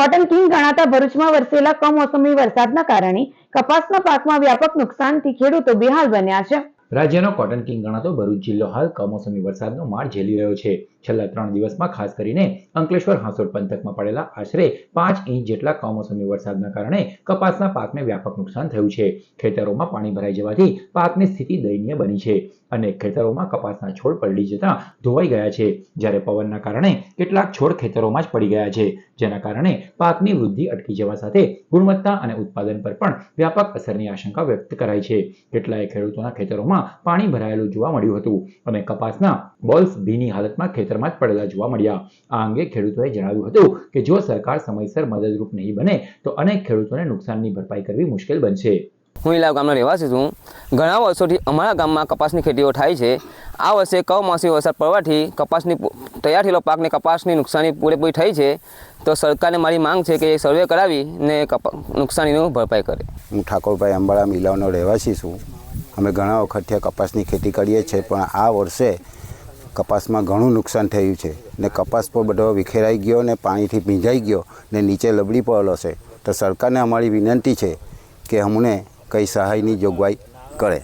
Cotton king ગણાતા ભરૂચમાં વરસેલા કમોસમી વરસાદના કારણે કપાસના પાકમાં વ્યાપક નુકસાનથી ખેડૂતો બેહાલ બન્યા છે. રાજ્યનો કોટન કિંગ ગણાતો ભરૂચ જિલ્લો હાલ કમોસમી વરસાદનો માર ઝેલી રહ્યો છે. છેલ્લા ત્રણ દિવસમાં ખાસ કરીને અંકલેશ્વર હાંસોડ પંથકમાં પડેલા આશરે પાંચ ઇંચ જેટલા કમોસમી વરસાદના કારણે કપાસના પાકને વ્યાપક નુકસાન થયું છે. ખેતરોમાં પાણી ભરાઈ જવાથી પાકની સ્થિતિ દયનીય બની છે અને ખેતરોમાં કપાસના છોડ પલળી જતા ધોવાઈ ગયા છે. જ્યારે પવનના કારણે કેટલાક છોડ ખેતરોમાં જ પડી ગયા છે. જેના કારણે પાકની વૃદ્ધિ અટકી જવા સાથે ગુણવત્તા અને ઉત્પાદન પર પણ વ્યાપક અસરની આશંકા વ્યક્ત કરાઈ છે. કેટલાય ખેડૂતોના ખેતરોમાં પાણી ભરાયેલું જોવા મળ્યું હતું. અને કપાસના બોલ્સ ભીની હાલતમાં ખેતરમાં જ પડેલા જોવા મળ્યા. આ અંગે ખેડૂતોએ જણાવ્યું હતું કે જો સરકાર સમયસર મદદરૂપ નહીં બને તો અનેક ખેડૂતોને નુકસાનની ભરપાઈ કરવી મુશ્કેલ બનશે. હું ઇલાવ ગામનો રહેવાસી છું. ઘણા વર્ષોથી અમારા ગામમાં કપાસની ખેતીઓ થાય છે. આ વર્ષે કમોસમી વરસાદ પડવાથી કપાસની તૈયાર થયેલો પાકને કપાસની નુકસાની પૂરેપૂરી થઈ છે. તો સરકારને મારી માંગ છે કે સર્વે કરાવીને કપા નુકસાનીનું ભરપાઈ કરે. હું ઠાકોરભાઈ અંબાળા મિલાવનો રહેવાસી છું. અમે ઘણા વખતથી કપાસની ખેતી કરીએ છીએ, પણ આ વર્ષે કપાસમાં ઘણું નુકસાન થયું છે. ને કપાસ પર બધો વિખેરાઈ ગયો ને પાણીથી ભીંજાઈ ગયો ને નીચે લબડી પડેલો છે. તો સરકારને અમારી વિનંતી છે કે અમને કંઈ સહાયની જોગવાઈ કરે.